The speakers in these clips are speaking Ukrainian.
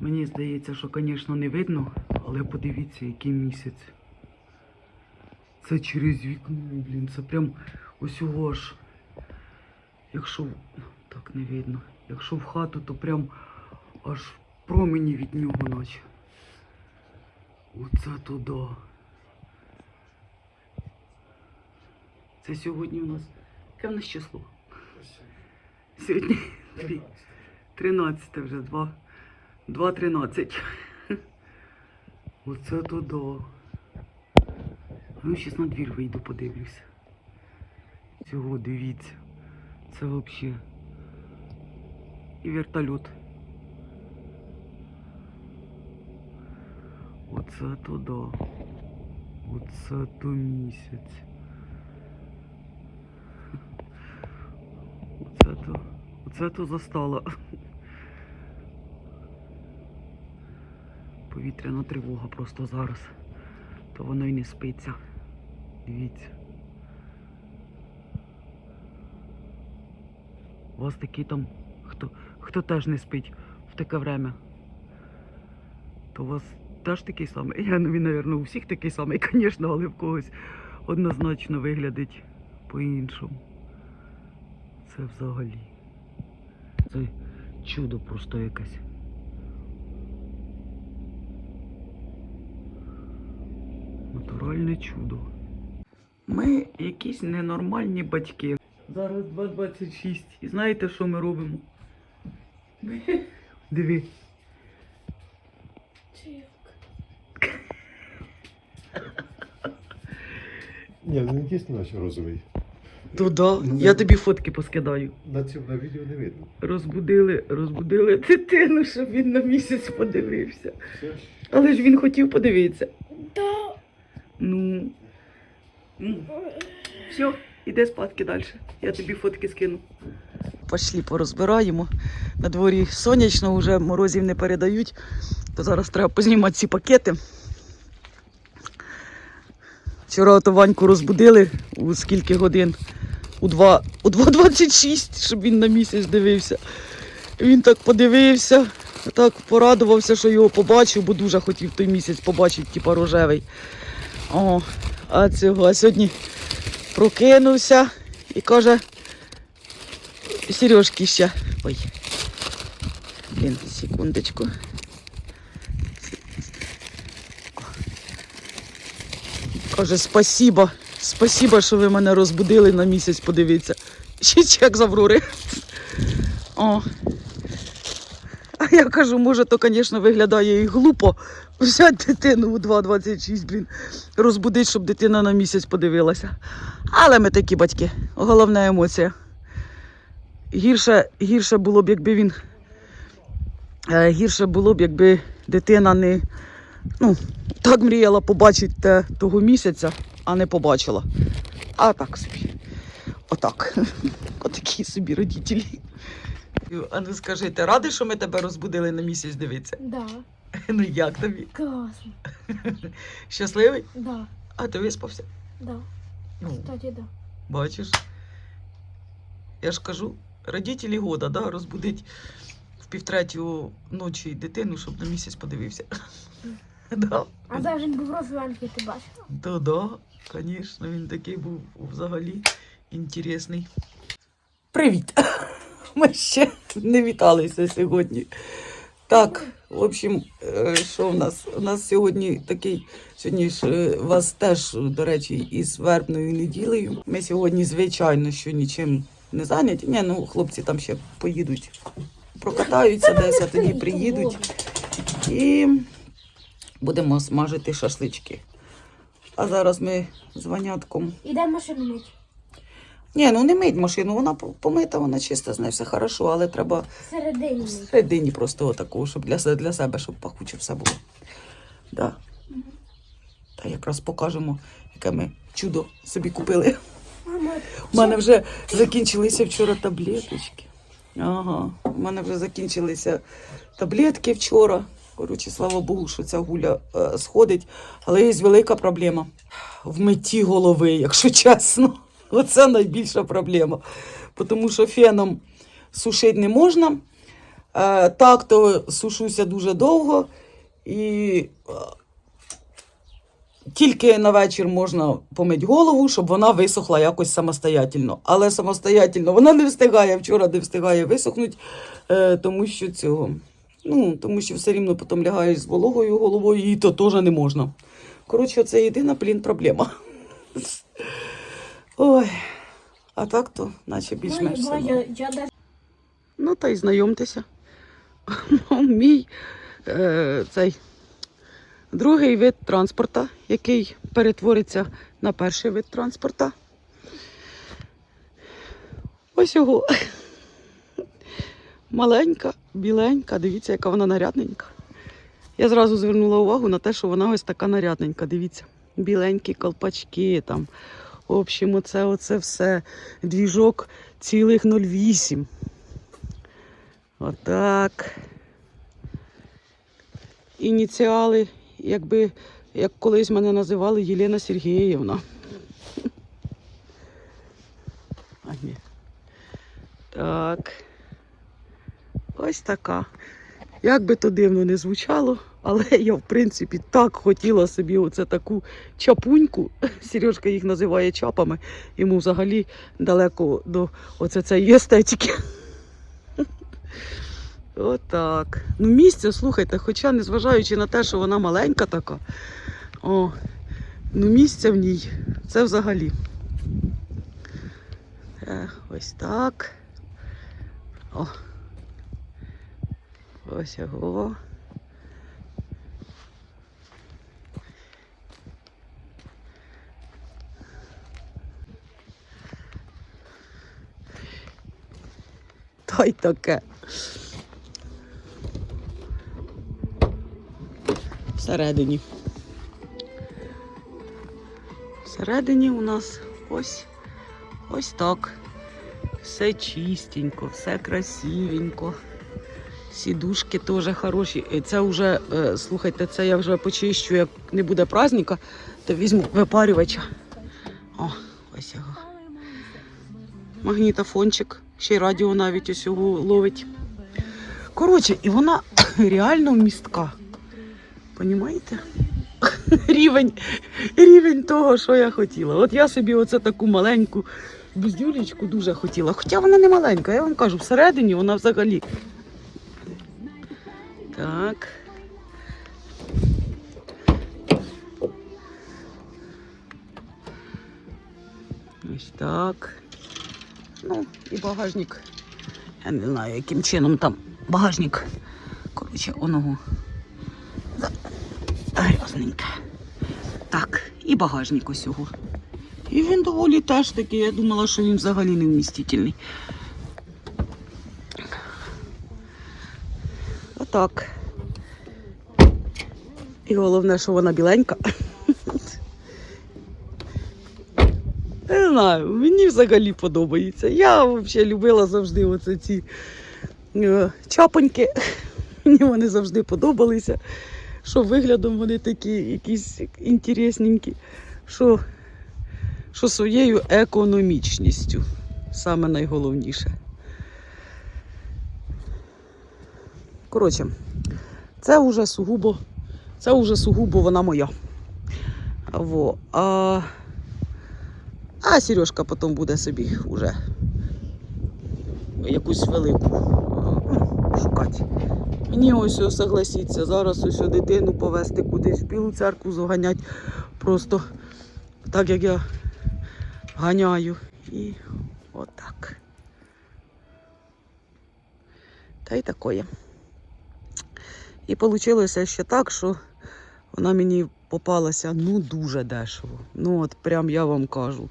Мені здається, що, звісно, не видно, але подивіться, який місяць. Це через вікно, блін, це прям ось його аж. Якщо так не видно. Якщо в хату, то прям аж промені від нього наче. Оце туди. Це сьогодні у нас. Яке в нас число? Сьогодні дві- 13 вже, 2. 2.13. Оце туди. Ну, зараз на двір вийду, подивлюся. Цього дивіться. Це взагалі. І вертольот. Оце туди. Оце то місяць. Оце то. Оце то застала. Повітряна тривога просто зараз. То воно й не спиться. Дивіться. У вас такий там, хто, хто теж не спить в таке время. То у вас теж такий самий. Я ну, він, мабуть, у всіх такий самий, звісно, але в когось однозначно виглядить по-іншому. Це взагалі. Це чудо просто якесь. Натуральне чудо. Ми якісь ненормальні батьки. Зараз 2.26. І знаєте, що ми робимо? Ми... Диви. Ні, ну не дійсно наче розовий. То да. Я тобі фотки поскидаю. На цьому на відео не видно. Розбудили, розбудили дитину, щоб він на місяць подивився. Все. Але ж він хотів подивитися. Да. Ну. Все, іди спадки далі. Я тобі фотки скину. Пошли порозбираємо. На дворі сонячно, вже морозів не передають. То зараз треба познімати ці пакети. Вчора ото Ваньку розбудили у скільки годин? У 2, у 2.26, щоб він на місяць дивився. Він так подивився, так порадувався, що його побачив, бо дуже хотів той місяць побачити, типа рожевий. О, а цього. А сьогодні прокинувся і каже, Сережки ще. Ой. Блін, секундочку. Каже, спасіба. Спасіба, що ви мене розбудили на місяць, подивіться. Ще чек з Аврори. О. Я кажу, може, то, звісно, виглядає і глупо. Взяти дитину у 2.26, блін, розбудить, щоб дитина на місяць подивилася. Але ми такі батьки. Головна емоція. Гірше, гірше було б, якби він. е, Гірше було б, якби дитина не ну, так мріяла побачити того місяця, а не побачила. А так собі. Отак. Отакі собі родителі. А ну скажи, ти радий, що ми тебе розбудили на місяць дивитися? Да. Ну як тобі? Классно. Щасливий? Да. А ти виспався? Да. Ну, Кстати, да. бачиш. Я ж кажу, родителі года, да, розбудить в півтретю ночі дитину, щоб на місяць подивився. Да. А даже він був розвиванський, ти бачила? Да, да, звісно, він такий був взагалі інтересний. Привіт! Ми ще не віталися сьогодні. Так, в общем, е, що в нас? У нас сьогодні такий, сьогодні ж е, вас теж, до речі, із вербною неділею. Ми сьогодні, звичайно, що нічим не зайняті. Ні, ну хлопці там ще поїдуть, прокатаються десь, а тоді приїдуть. І будемо смажити шашлички. А зараз ми з Ванятком. Іде машину мить. Ні, ну не мить машину, вона помита, вона чиста, з нею все хорошо, але треба Всередині всередині просто отаку, щоб для, для себе, щоб пахуче все було. Да. Та якраз покажемо, яке ми чудо собі купили. Мама, У мене вже закінчилися вчора таблеточки. Ага, у мене вже закінчилися таблетки вчора. Коротше, слава Богу, що ця гуля е, сходить. Але є велика проблема в митті голови, якщо чесно. Оце найбільша проблема. Тому що феном сушити не можна, Е, так, то сушуся дуже довго і е, тільки на вечір можна помити голову, щоб вона висохла якось самостоятельно. Але самостоятельно вона не встигає, вчора не встигає висохнути, е, тому що цього. Ну, тому що все рівно потім лягаєш з вологою головою, і то теж не можна. Коротше, це єдина, блін, проблема. Ой, а так то, наче більш-менш. я, я Ну, та й знайомтеся. Мій е, цей другий вид транспорта, який перетвориться на перший вид транспорта. Ось його. Маленька, біленька, дивіться, яка вона нарядненька. Я зразу звернула увагу на те, що вона ось така нарядненька. Дивіться, біленькі колпачки там. В общем, оце, оце все. Двіжок цілих 0,8. Отак. Ініціали, якби, як колись мене називали Єлена Сергіївна. А, ні. Так. Ось така. Як би то дивно не звучало, але я, в принципі, так хотіла собі оце таку чапуньку. Сережка їх називає чапами. Йому взагалі далеко до оце цієї естетики. Отак. Ну, місце, слухайте, хоча незважаючи на те, що вона маленька така, о, ну місця в ній це взагалі. Е, ось так. О. Ось його. Та таке. Всередині. Всередині у нас ось ось так. Все чистенько, все красивенько. Сідушки теж хороші. Це вже, е, слухайте, це я вже почищу, як не буде праздника, то візьму випарювача. О, ось його. Магнітофончик, ще й радіо навіть ось його ловить. Коротше, і вона реально вмістка. Понімаєте? Рівень, рівень того, що я хотіла. От я собі оце таку маленьку бздюлечку дуже хотіла. Хоча вона не маленька, я вам кажу, всередині вона взагалі. Так. Ось так. Ну, і багажник. Я не знаю, яким чином там багажник. Коротше, оного. Грязненьке. Так, і багажник ось його. І він доволі теж такий, я думала, що він взагалі не вмістительний. Отак. І головне, що вона біленька. Не знаю, мені взагалі подобається. Я взагалі любила завжди оце ці е, чапоньки. Мені вони завжди подобалися. Що виглядом вони такі якісь інтересненькі, що, що своєю економічністю. Саме найголовніше. Коротше, це вже сугубо, це вже сугубо вона моя. Во. А, а Сережка потім буде собі вже якусь велику ну, шукати. Мені ось ось согласіться, зараз ось дитину повезти кудись в білу церкву заганять. Просто так як я ганяю. І отак. Та й такое. І вийшло ще так, що вона мені попалася ну дуже дешево. Ну от прям я вам кажу,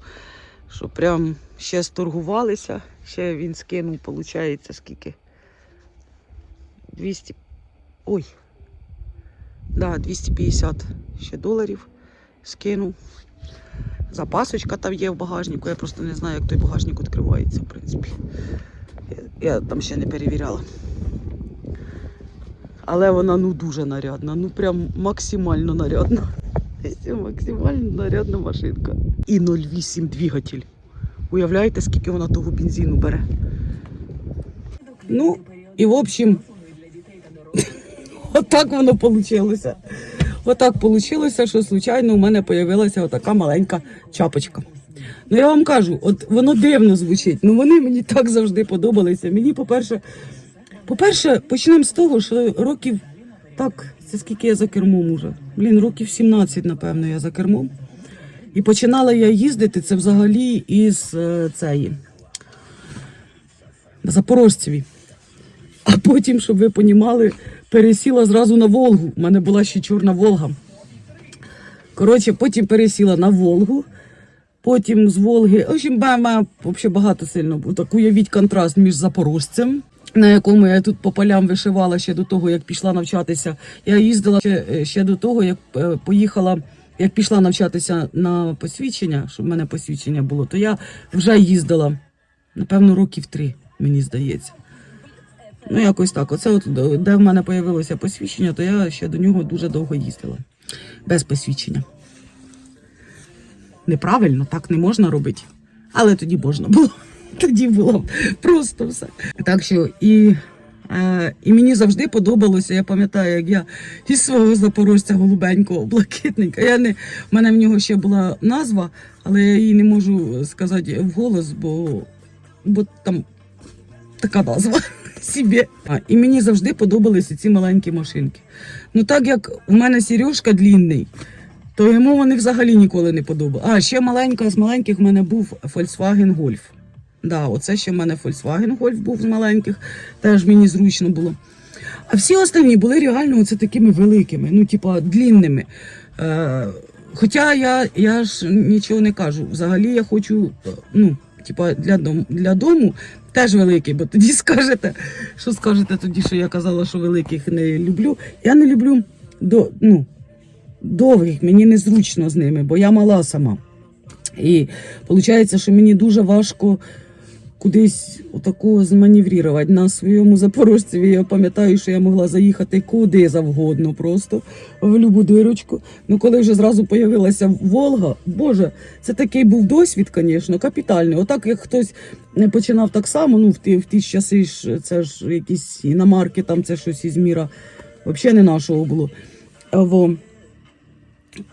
що прям ще сторгувалися, ще він скинув, виходить, скільки? 200. Ой. Да, 250 ще доларів скинув. Запасочка там є в багажнику. Я просто не знаю, як той багажник відкривається, в принципі. Я, я там ще не перевіряла. Але вона ну дуже нарядна, ну прям максимально нарядна. Максимально нарядна машинка. І 0,8 двигатель. Уявляєте, скільки вона того бензину бере? Ну, і в общем, Отак воно вийшло. Отак вийшло, що случайно у мене з'явилася отака маленька чапочка. Ну я вам кажу, от воно дивно звучить. Ну вони мені так завжди подобалися. Мені, по-перше, по-перше, почнемо з того, що років так, це скільки я за кермом уже. Блін, років 17, напевно, я за кермом. І починала я їздити це взагалі із е, цієї Запорожцеві. А потім, щоб ви понімали, пересіла зразу на Волгу. У мене була ще чорна Волга. Коротше, потім пересіла на Волгу. Потім з Волги, в общем, бама, взагалі багато сильно було. Так уявіть контраст між запорожцем, на якому я тут по полям вишивала ще до того, як пішла навчатися. Я їздила ще, ще до того, як е, поїхала, як пішла навчатися на посвідчення, щоб в мене посвідчення було, то я вже їздила, напевно, років три, мені здається. Ну, якось так. Оце от де в мене з'явилося посвідчення, то я ще до нього дуже довго їздила. Без посвідчення. Неправильно, так не можна робити. Але тоді можна було. Тоді було просто все. Так що і, е, і мені завжди подобалося. Я пам'ятаю, як я із свого запорожця голубенького, блакитненька. Я не, в мене в нього ще була назва, але я її не можу сказати вголос, бо, бо там така назва собі. І мені завжди подобалися ці маленькі машинки. Ну так як у мене Сережка длінний, то йому вони взагалі ніколи не подобали. А ще маленька з маленьких в мене був Volkswagen Golf. Да, оце ще в мене Volkswagen Golf був з маленьких, теж мені зручно було. А всі останні були реально оце такими великими, ну, типа, длінними. Е, хоча я, я ж нічого не кажу. Взагалі я хочу, е, ну, типа, для дому, для дому теж великий, бо тоді скажете, що скажете тоді, що я казала, що великих не люблю. Я не люблю до, ну, довгих, мені незручно з ними, бо я мала сама. І виходить, що мені дуже важко кудись отако зманеврувати. На своєму запорожцеві я пам'ятаю, що я могла заїхати куди завгодно, просто в любу дирочку. Ну коли вже зразу появилася Волга, Боже, це такий був досвід, звісно, капітальний. Отак, як хтось не починав так само, ну в ті, в ті часи ж це ж якісь іномарки, там це щось із міра, взагалі не нашого було. Во.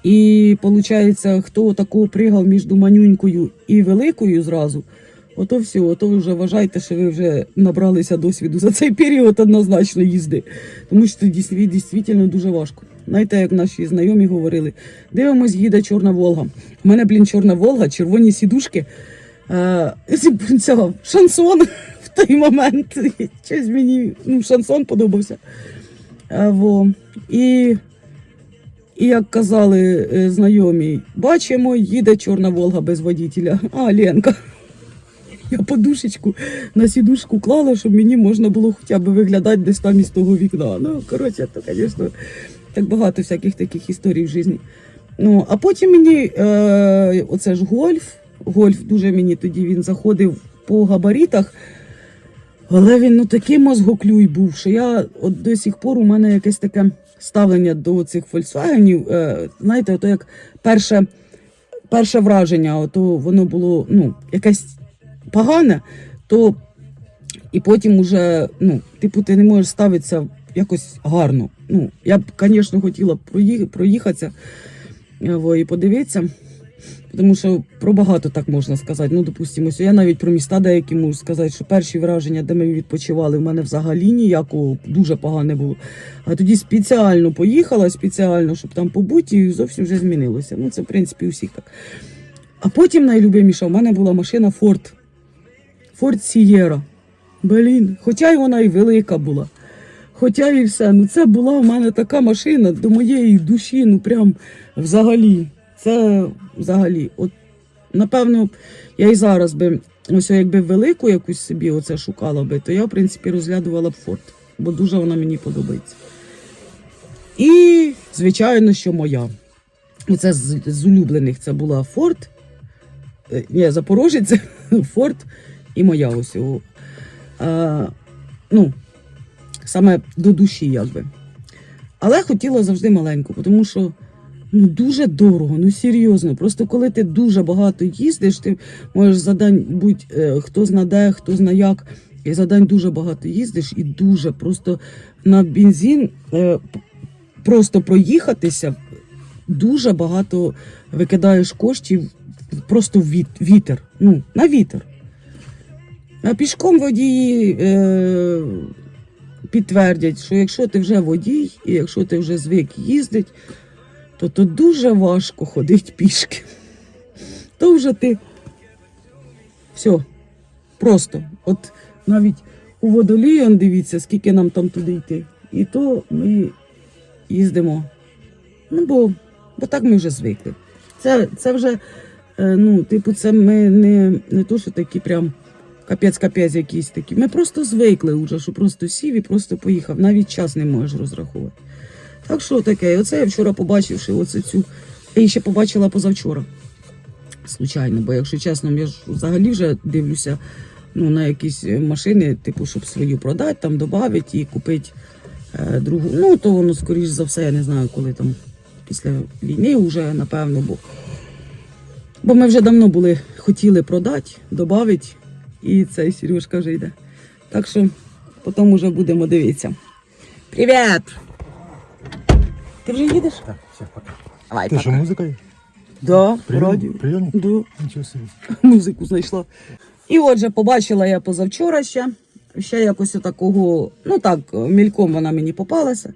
І виходить, хто такого пригав між манюнькою і великою зразу, ото все, ото вже вважайте, що ви вже набралися досвіду за цей період однозначно їзди. Тому що це дійсно, дуже важко. Знаєте, як наші знайомі говорили, дивимось, їде Чорна Волга. У мене, блін, Чорна Волга, червоні сідушки. Е, шансон в той момент. Щось мені ну, шансон подобався. Е, во. І і як казали е, знайомі, бачимо, їде Чорна Волга без водителя. А, Ленка. Я подушечку на сідушку клала, щоб мені можна було хоча б виглядати десь там із того вікна. Ну, коротше, то, звісно, так багато всяких таких історій в житті. Ну, а потім мені е, оце ж гольф. Гольф дуже мені тоді він заходив по габаритах. Але він ну такий мозгоклюй був, що я от до сих пор у мене якесь таке ставлення до цих Volkswagen. Е, знаєте, ото як перше, перше враження, ото воно було ну, якесь погане, то і потім уже, ну, типу, ти не можеш ставитися якось гарно. Ну, я б, звісно, хотіла проїх- проїхатися е, і подивитися. Тому що про багато так можна сказати. Ну, допустимо, я навіть про міста деякі можу сказати, що перші враження, де ми відпочивали, в мене взагалі ніякого дуже погане було. А тоді спеціально поїхала, спеціально, щоб там побути, і зовсім вже змінилося. Ну, це, в принципі, у всіх так. А потім найлюбиміша, в мене була машина Ford. Ford Sierra. Блін, хоча й вона і велика була. Хоча і все. Ну це була в мене така машина до моєї душі, ну прям взагалі. Це взагалі. От, напевно, я і зараз би, ось якби велику якусь собі оце шукала би, то я, в принципі, розглядувала б Форд, бо дуже вона мені подобається. І, звичайно, що моя. Оце з, з улюблених це була Форд. Е, Ні, Запорожець, Форд і моя ось. А, ну, саме до душі, якби. Але хотіла завжди маленьку, тому що ну, дуже дорого, ну серйозно. Просто коли ти дуже багато їздиш, ти можеш за день будь е, хто зна де, хто зна як. І за день дуже багато їздиш, і дуже просто на бензин е, просто проїхатися дуже багато викидаєш коштів просто в віт- вітер. Ну, на вітер. Пішком водії е, підтвердять, що якщо ти вже водій, і якщо ти вже звик їздити, то, то дуже важко ходити пішки. То вже ти все, просто. От навіть у водолії, дивіться, скільки нам там туди йти. І то ми їздимо. Ну, бо, бо так ми вже звикли. Це, це вже, е, ну, типу, це ми не, не то, що такі прям капець-капець якісь такі. Ми просто звикли вже, що просто сів і просто поїхав. Навіть час не можеш розрахувати. Так що таке? Оце я вчора побачивши оце цю. Я ще побачила позавчора. Случайно, бо якщо чесно, я ж взагалі вже дивлюся ну, на якісь е, машини, типу, щоб свою продати, там додати і купити е, другу. Ну, то воно, скоріш за все, я не знаю, коли там після війни вже, напевно, бо. Бо ми вже давно були, хотіли продати, додати, і цей Сережка вже йде. Так що потім вже будемо дивитися. Привіт! Ти вже їдеш? Так, все, пока. Давай, Ти що, музика є? Да, Прийом- радіо. прийомник? Да. Нічого собі. музику знайшла. І отже, побачила я позавчора ще. Ще якось такого, ну так, мільком вона мені попалася.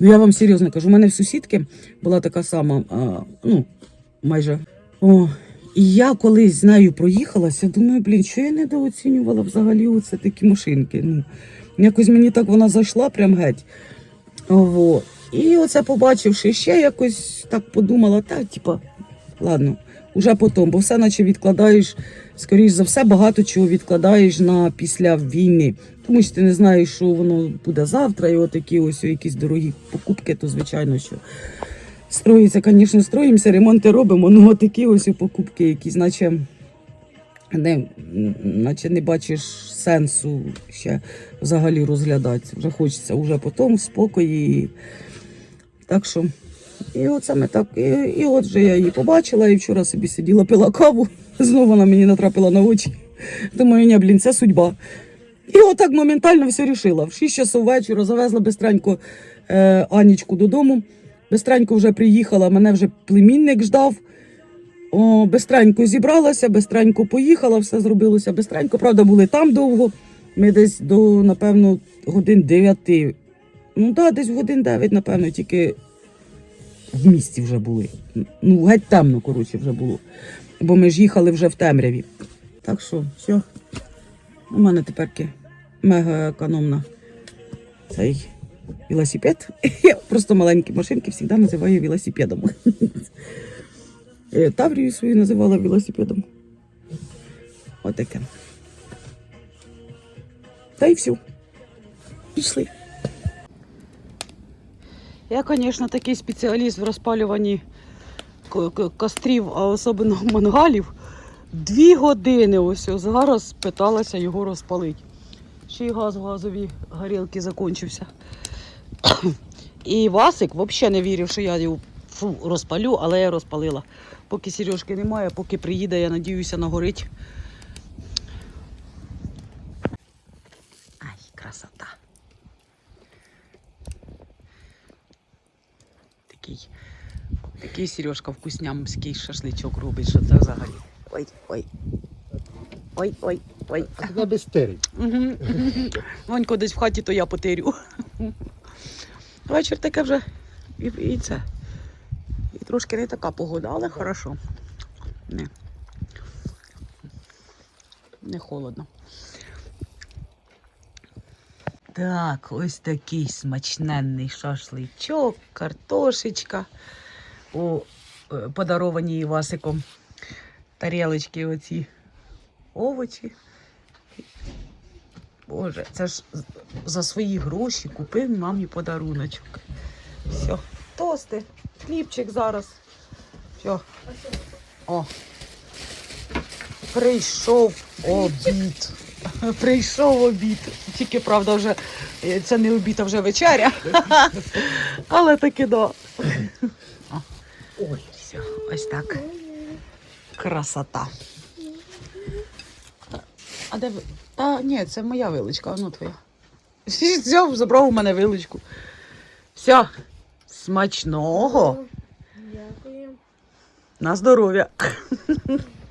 Ну я вам серйозно кажу, у мене в сусідки була така сама, а, ну, майже. О, і я колись з нею проїхалася, думаю, блін, що я недооцінювала взагалі оце такі машинки. Ну, якось мені так вона зайшла прям геть. Во. І оце побачивши ще якось так подумала, та, типа, ладно, уже потім, бо все наче відкладаєш, скоріш за все, багато чого відкладаєш на після війни. Тому що ти не знаєш, що воно буде завтра, і отакі ось якісь дорогі покупки, то звичайно, що строїться, звісно, строїмося, ремонти робимо, ну такі ось покупки, якісь, наче не, наче не бачиш сенсу ще взагалі розглядати. Вже хочеться вже потім в спокої. Так що, і от саме так. І, і от вже я її побачила, і вчора собі сиділа, пила каву. Знову вона мені натрапила на очі. Думаю, ні, блін, це судьба. І отак моментально все рішила. В 6 часов вечора завезла бистренько е, Анічку додому. Бистренько вже приїхала, мене вже племінник ждав. О, бистренько зібралася, бистренько поїхала, все зробилося бистренько. Правда, були там довго. Ми десь до, напевно, годин 9. Ну так, десь годин 9, напевно, тільки в місті вже були. Ну, геть темно, коротше, вже було. Бо ми ж їхали вже в темряві. Так що, все. У мене тепер мега економна цей велосипед. Я просто маленькі машинки завжди називаю велосипедом. Е, Таврію свою називала велосипедом. Отаке. Та й все. Пішли. Я, звісно, такий спеціаліст в розпалюванні кострів, а особливо мангалів. Дві години ось зараз питалася його розпалити. Ще й газ в газовій горілці закінчився. І Васик взагалі не вірив, що я його фу, розпалю, але я розпалила. Поки Сережки немає, поки приїде, я надіюся, нагорить. Ай, красота. Такий, такий Сережка вкуснямський шашличок робить, що це взагалі. Ой, ой. Ой, ой, ой. А тебе без. Вонько десь в хаті, то я потерю. Вечір таке вже і, і це. І трошки не така погода, але хорошо. Не. Не холодно. Так, ось такий смачненний шашличок, картошечка. У е, подарованій Івасиком тарілочки оці овочі. Боже, це ж за свої гроші купив мамі подаруночок. Все, тости, хлібчик зараз. Все. О. Прийшов обід. Прийшов обід. Тільки, правда, вже е, це не обід, а вже вечеря. Але таки да. О. Все, ось так. Красота. А де ви? Та ні, це моя виличка, а ну твоя. Взяв, забрав у мене виличку. Все, смачного Дякую. на здоров'я.